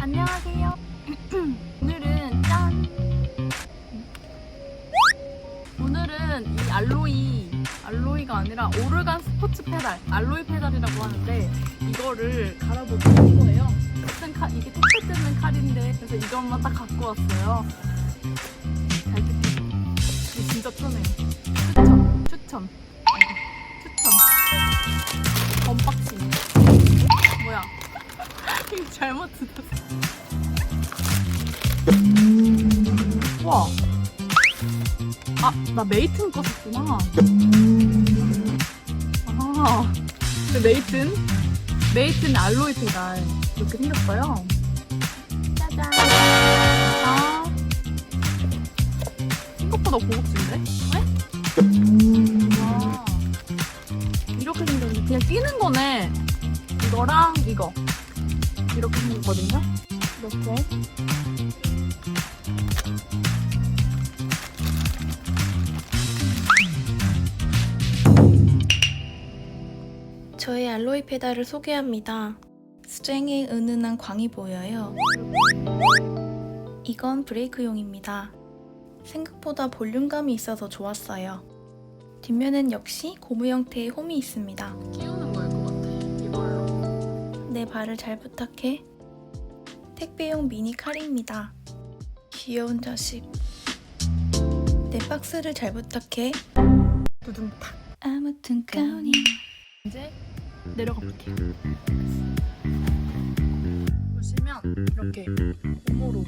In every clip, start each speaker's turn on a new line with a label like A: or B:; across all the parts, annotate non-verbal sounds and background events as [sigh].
A: 안녕하세요. [clears throat] 오늘은 짠. 오늘은 이 알로이, 알로이가 아니라 오르간 스포츠 페달, 알로이 페달이라고 하는데 이거를 갈아보고 온 거예요. 같은 칼, 이게 택배 뜯는 칼인데 그래서 이것만 딱 갖고 왔어요. 잘 뜯기. 진짜 편해요. 추천, 추천. 잘못 들었어. 와. 아, 나 메이튼 거 샀구나. 아, 그 메이튼? 메이튼 알로이 페달. 이렇게 생겼어요. 짜잔. 아. 생각보다 고급진데? 네? 와. 이렇게 생겼는데 그냥 끼는 거네. 이거랑 이거. 이렇게 생겼거든요. 이렇게.
B: 저의 알로이 페달을 소개합니다. 수쟁에 은은한 광이 보여요. 이건 브레이크용입니다. 생각보다 볼륨감이 있어서 좋았어요. 뒷면엔 역시 고무 형태의 홈이 있습니다. 내 발을 잘 부탁해. 택배용 미니 칼입니다. 귀여운 자식. 내 박스를 잘 부탁해.
A: 두둥탁.
B: 아무튼 가오니.
A: 이제 내려가 볼게요. 보시면 이렇게 고무로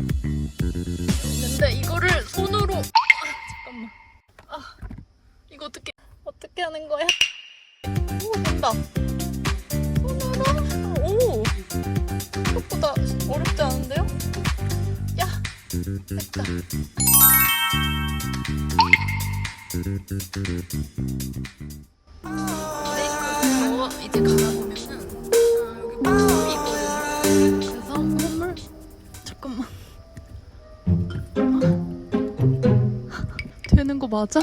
A: 있는데 이거를 손으로 아, 잠깐만. 아 이거 어떻게 어떻게 하는 거야? 오 된다. 됐다. 이거 이제 갈아보면은 아, 여기 홈이 있거든요. 그래서 잠깐만 아, 되는 거 맞아?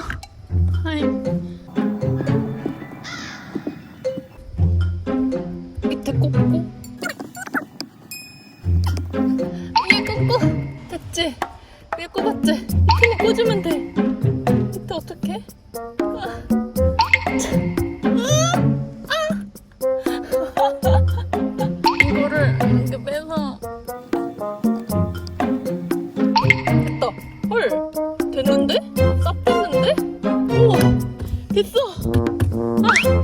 A: 아이 밑에 꽂고 꽂으면 돼. 밑에 어떡해? 이거를 이렇게 빼서 됐다 헐 됐는데? 싹 됐는데? 오 됐어 아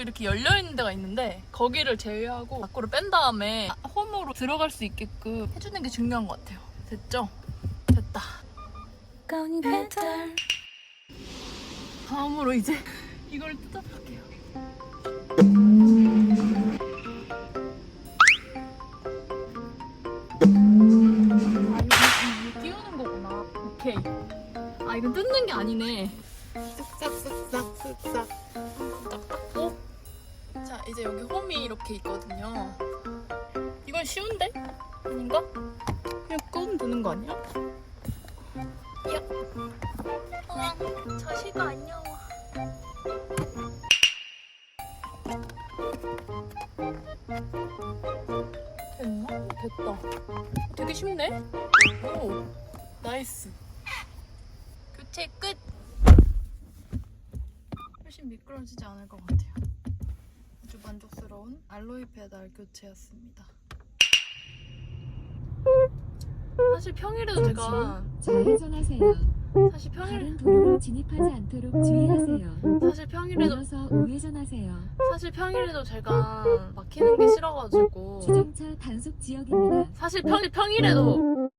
A: 한쪽으로 이렇게 열려 있는 데가 있는데 거기를 제외하고 밖으로 뺀 다음에 홈으로 들어갈 수 있게끔 해주는 게 중요한 것 같아요 됐죠? 됐다. 다음으로 이제 이걸 뜯어볼게요. 아, 띄우는 거구나. 오케이. 아, 이건 뜯는 게 아니네. 쓱싹쓱싹 쓱싹. 딱 닦고. 자, 이제 여기 홈이 이렇게 있거든요. 이건 쉬운데? 아닌가? 그냥 끄면 되는 거 아니야? 야. 우와, 자식아 안녕. 됐나? 됐다. 되게 쉽네? 오, 나이스. 교체 끝! 훨씬 미끄러지지 않을 것 같아요. 만족스러운 알로이 페달 교체였습니다. 사실 평일에도 제가
C: 좌회전하세요.
A: 사실 평일
C: 다른 도로로 진입하지 않도록 주의하세요.
A: 사실 평일에도
C: 우회전하세요.
A: 사실 평일에도 제가 막히는 게 싫어가지고
C: 주정차 단속 지역입니다.
A: 사실 평, 평일에도